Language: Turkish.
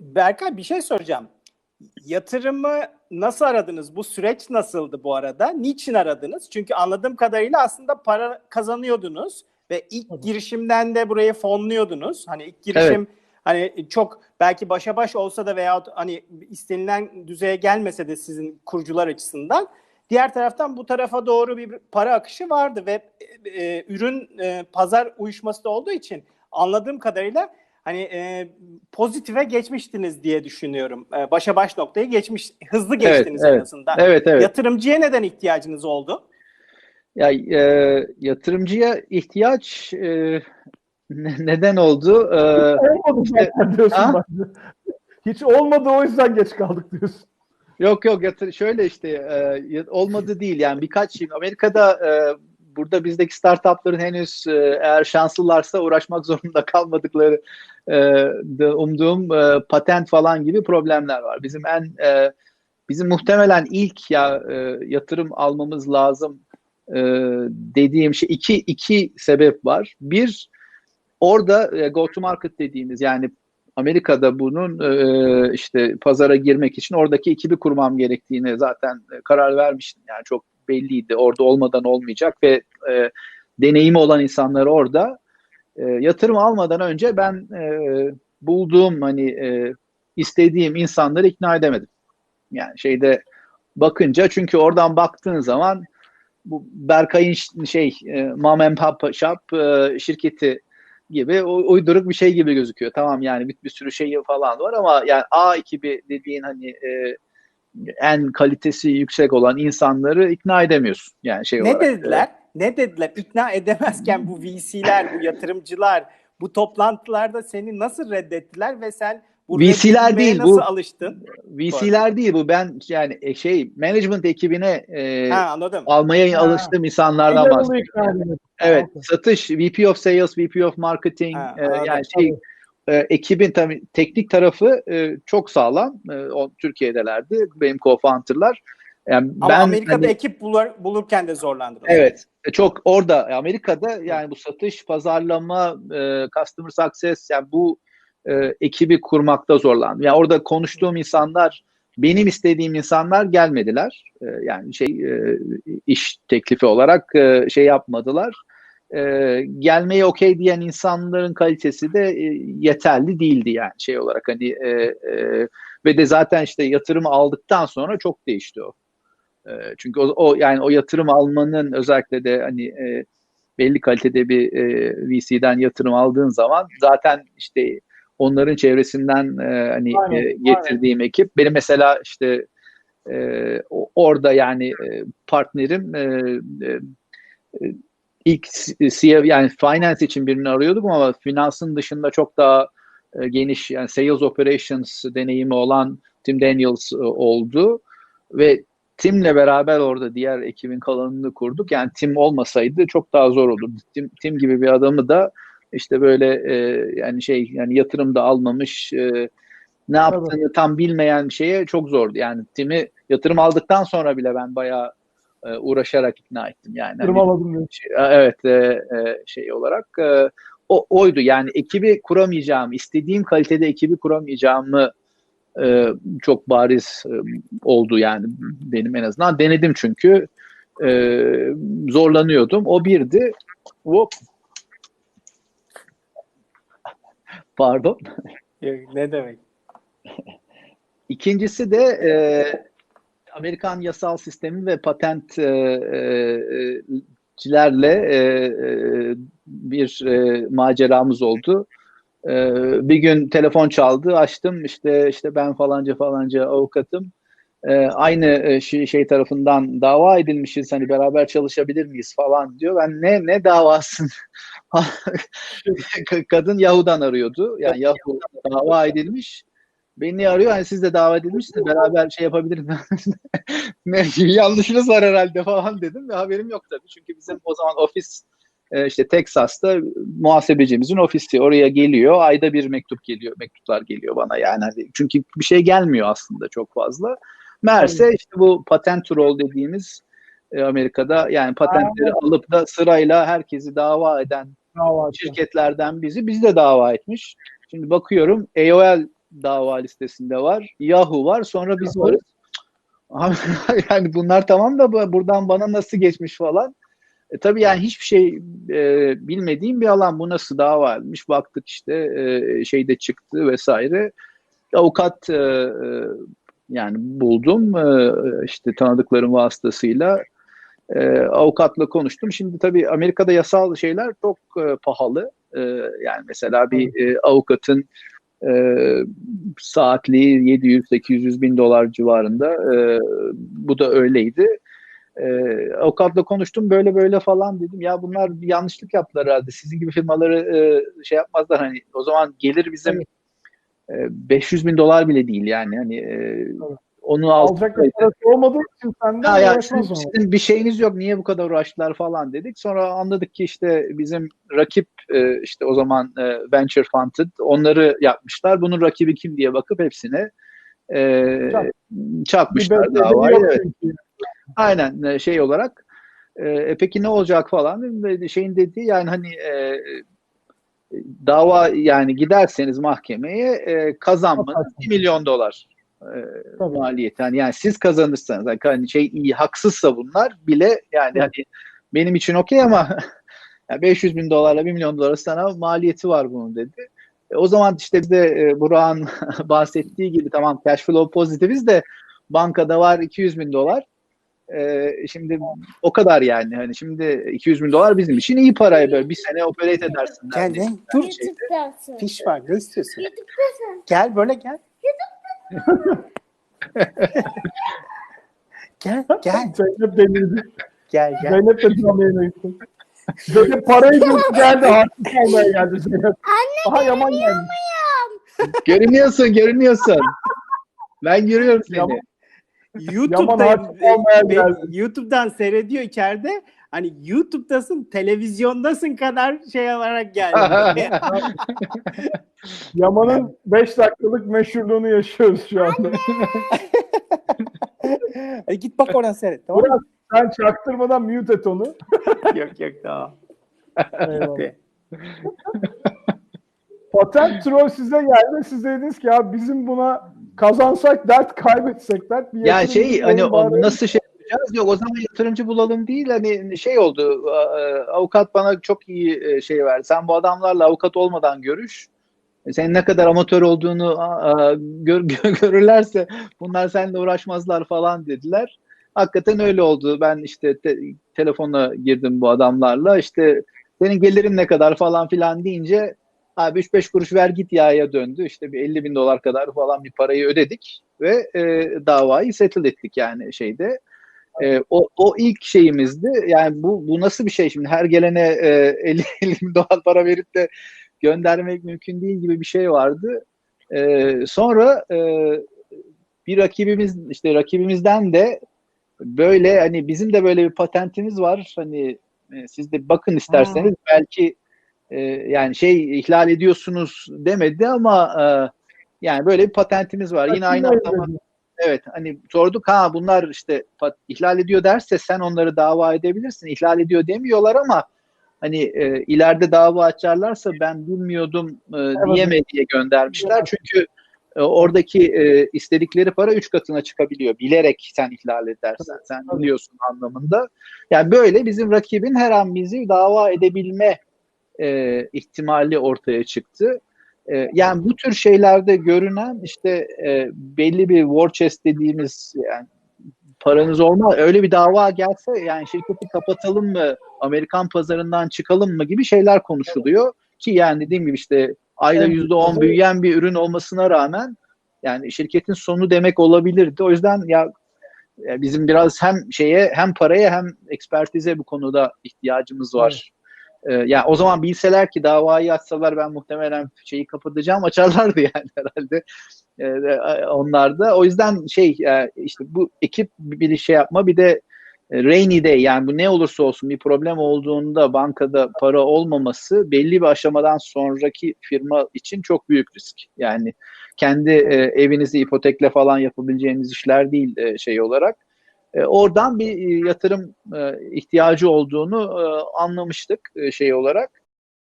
Berkay bir şey soracağım. Yatırımı nasıl aradınız? Bu süreç nasıldı bu arada? Niçin aradınız? Çünkü anladığım kadarıyla aslında para kazanıyordunuz ve ilk girişimden de burayı fonluyordunuz. Hani ilk girişim hani çok belki başa baş olsa da veya hani istenilen düzeye gelmese de sizin kurucular açısından diğer taraftan bu tarafa doğru bir para akışı vardı ve e, ürün e, pazar uyuşması da olduğu için anladığım kadarıyla hani e, pozitife geçmiştiniz diye düşünüyorum. E, başa baş noktayı geçmiş, hızlı Evet, geçtiniz en evet. azından. Evet evet. Yatırımcıya neden ihtiyacınız oldu? Ya e, yatırımcıya ihtiyaç e, ne- neden oldu? E, Olmadı işte- zaten diyorsun Ha? Hiç olmadı o yüzden geç kaldık diyorsun. Yok yok yatır şöyle işte e, olmadı değil yani birkaç şey Amerika'da e, burada bizdeki startupların henüz e, eğer şanslılarsa uğraşmak zorunda kalmadıkları e, umduğum e, patent falan gibi problemler var. Bizim en e, bizim muhtemelen ilk ya e, yatırım almamız lazım e, dediğim şey iki iki sebep var. Bir orada e, go to market dediğimiz yani Amerika'da bunun e, işte pazara girmek için oradaki ekibi kurmam gerektiğini zaten e, karar vermiştim. Yani çok belliydi. Orada olmadan olmayacak ve e, deneyimi olan insanlar orada. E, yatırım almadan önce ben e, bulduğum hani e, istediğim insanları ikna edemedim. Yani şeyde bakınca çünkü oradan baktığın zaman bu Berkay'ın şey e, Mom and Pop Shop e, şirketi gibi uyduruk bir şey gibi gözüküyor. Tamam yani bir, bir sürü şey falan var ama yani A ekibi dediğin hani e, en kalitesi yüksek olan insanları ikna edemiyorsun. Yani şey Ne olarak. dediler? Ne dediler? İkna edemezken bu VC'ler, bu yatırımcılar bu toplantılarda seni nasıl reddettiler ve sen bu VC'ler değil, nasıl bu- alıştın? VC'ler değil bu ben yani e, şey management ekibine e, Ha anladım. almaya Ha. alıştığım insanlardan bahsediyorum. Evet, satış, VP of Sales, VP of Marketing, Ha, e, yani şey Tabii. E, ekibin tabii teknik tarafı e, çok sağlam. E, o Türkiye'delerdi benim co-founder'lar. Yani Ama ben Amerika'da hani- ekip bulur, bulurken de zaman. evet e, çok orada Amerika'da yani bu satış, pazarlama, e, customer success yani bu e, ekibi kurmakta zorlandım. Yani orada konuştuğum insanlar benim istediğim insanlar gelmediler. E, yani şey e, iş teklifi olarak e, şey yapmadılar. E, gelmeye okey diyen insanların kalitesi de e, yeterli değildi yani şey olarak hani e, e, ve de zaten işte yatırımı aldıktan sonra çok değişti o. E, çünkü o, o yani o yatırım almanın özellikle de hani e, belli kalitede bir e, VC'den yatırım aldığın zaman zaten işte onların çevresinden e, hani Aynen, e, getirdiğim ekip benim mesela işte e, orada yani e, partnerim e, e, e, ilk CFO yani finance için birini arıyordum ama finansın dışında çok daha e, geniş yani sales operations deneyimi olan Tim Daniels e, oldu ve Tim'le beraber orada diğer ekibin kalanını kurduk. Yani Tim olmasaydı çok daha zor olurdu. Tim, Tim gibi bir adamı da işte böyle e, yani şey yani yatırım da almamış e, ne yaptığını tam bilmeyen şeye çok zordu. Yani Tim'i yatırım aldıktan sonra bile ben bayağı e, uğraşarak ikna ettim. Yani hani- Kırmaladım diyor. şey- evet e, e, şey olarak e, o oydu yani ekibi kuramayacağım istediğim kalitede ekibi kuramayacağımı e, çok bariz e, oldu yani benim en azından denedim çünkü e, zorlanıyordum o birdi Hop. pardon Yok, Ne demek? İkincisi de e, Amerikan yasal sistemi ve patent e, e, e, e, bir e, maceramız oldu. E, bir gün telefon çaldı, açtım işte işte ben falanca falanca avukatım. E, aynı şey, şey tarafından dava edilmişiz hani beraber çalışabilir miyiz falan diyor. Ben ne ne davasın? Kadın Yahoo'dan arıyordu. Yani Yahoo dava edilmiş. Beni arıyor hani siz de davet edilmişsiniz beraber şey yapabiliriz. yanlışınız var herhalde falan dedim ve haberim yok tabii. Çünkü bizim o zaman ofis e, işte Texas'ta muhasebecimizin ofisi oraya geliyor. Ayda bir mektup geliyor, mektuplar geliyor bana yani. Hani çünkü bir şey gelmiyor aslında çok fazla. Meğerse işte bu patent troll dediğimiz e, Amerika'da yani patentleri alıp da sırayla herkesi dava eden Dava şirketlerden bizi biz de dava etmiş. Şimdi bakıyorum AOL dava listesinde var. Yahoo var. Sonra biz varız. Yani bunlar tamam da bu- buradan bana nasıl geçmiş falan. E, tabii yani hiçbir şey e, bilmediğim bir alan. Bu nasıl davaymış? Baktık işte e, şeyde çıktı vesaire. Avukat e, e, yani buldum e, işte tanıdıklarım vasıtasıyla e, avukatla konuştum. Şimdi tabii Amerika'da yasal şeyler çok e, pahalı. E, yani mesela bir e, avukatın e, saatliği 700-800 bin dolar civarında. E, bu da öyleydi. E, avukatla konuştum böyle böyle falan dedim. Ya bunlar bir yanlışlık yaptılar herhalde. Sizin gibi firmaları e, şey yapmazlar. Hani o zaman gelir bizim e, 500 bin dolar bile değil yani. Hani e, onu Alacak bir parası olmadığı için senden ya uğraşmaz sizin, bir şeyiniz yok niye bu kadar uğraştılar falan dedik. Sonra anladık ki işte bizim rakip e, işte o zaman e, Venture Funded onları yapmışlar. Bunun rakibi kim diye bakıp hepsine e, Çak. Çakmışlar davayı. Evet. Aynen şey olarak e, peki ne olacak falan şeyin dediği yani hani e, dava yani giderseniz mahkemeye e, kazanmanız Bakarsın. 1 milyon dolar e, Tabii. maliyeti. Yani, yani siz kazanırsanız yani hani şey iyi haksızsa bunlar bile yani hani benim için okey ama yani 500 bin dolarla 1 milyon dolar sana maliyeti var bunun dedi. E, o zaman işte biz de e, Burak'ın bahsettiği gibi tamam cash flow pozitifiz de bankada var 200 bin dolar. E, şimdi o kadar yani hani şimdi 200 bin dolar bizim için iyi para böyle bir sene operate edersin. Gel ne? Dur. Fiş var. Ne istiyorsun? Gel böyle gel. Gel gel Zeynep delirdi. gel gel. Zeynep de yayına gitti. Zeynep parayı gördü geldi. Harçlık almaya geldi Zeynep. Anne Aha Yaman geldi. Görünüyorsun görünüyorsun. Ben görüyorum seni. Yaman- YouTube'da Yaman harçlık almaya be- geldi. YouTube'dan seyrediyor içeride. Hani YouTube'dasın, televizyondasın kadar şey olarak geldi. Yaman'ın 5 dakikalık meşhurluğunu yaşıyoruz şu anda. Hadi git bak oradan seyret. Tamam mı? Burak sen çaktırmadan mute et onu. yok yok tamam. Patent troll size geldi. Siz dediniz ki ya bizim buna kazansak dert kaybetsek dert. Bir Ya şey hani o bari. nasıl şey yapacağız? Yok o zaman yatırımcı bulalım değil hani şey oldu. e, Avukat bana çok iyi e, şey verdi. Sen bu adamlarla avukat olmadan görüş. E, Senin ne kadar amatör olduğunu gör, gör- görürlerse bunlar seninle uğraşmazlar falan dediler. Hakikaten öyle oldu. Ben işte te- telefonla girdim bu adamlarla. İşte senin gelirin ne kadar falan filan deyince abi 3-5 kuruş ver git yağya döndü. İşte bir 50 bin dolar kadar falan bir parayı ödedik ve e, davayı settle ettik yani şeyde. E, o, o ilk şeyimizdi. Yani bu, bu nasıl bir şey şimdi her gelene e, 50, 50 bin dolar para verip de göndermek mümkün değil gibi bir şey vardı. E, sonra e, bir rakibimiz işte rakibimizden de böyle hani bizim de böyle bir patentimiz var. Hani e, siz de bakın isterseniz belki e, yani şey ihlal ediyorsunuz demedi ama e, yani böyle bir patentimiz var. Yine aynı adama Evet hani sorduk ha bunlar işte ihlal ediyor derse sen onları dava edebilirsin. İhlal ediyor demiyorlar ama hani e, ileride dava açarlarsa ben bilmiyordum e, diyeme diye göndermişler. Çünkü e, oradaki e, istedikleri para üç katına çıkabiliyor. Bilerek sen ihlal edersen sen biliyorsun anlamında. Yani böyle bizim rakibin her an bizi dava edebilme e, ihtimali ortaya çıktı. E, yani bu tür şeylerde görünen işte e, belli bir war chest dediğimiz yani paranız olma öyle bir dava gelse yani şirketi kapatalım mı Amerikan pazarından çıkalım mı gibi şeyler konuşuluyor ki yani dediğim gibi işte ayda yüzde on büyüyen bir ürün olmasına rağmen yani şirketin sonu demek olabilirdi. O yüzden ya ya bizim biraz hem şeye hem paraya hem ekspertize bu konuda ihtiyacımız var. Ee, yani o zaman bilseler ki davayı açsalar ben muhtemelen şeyi kapatacağım açarlardı yani herhalde ee, onlar da. O yüzden şey e, işte bu ekip bir şey yapma bir de e, rainy day yani bu ne olursa olsun bir problem olduğunda bankada para olmaması belli bir aşamadan sonraki firma için çok büyük risk. Yani kendi e, evinizi ipotekle falan yapabileceğiniz işler değil e, şey olarak. E, oradan bir e, yatırım e, ihtiyacı olduğunu anlamıştık şey olarak.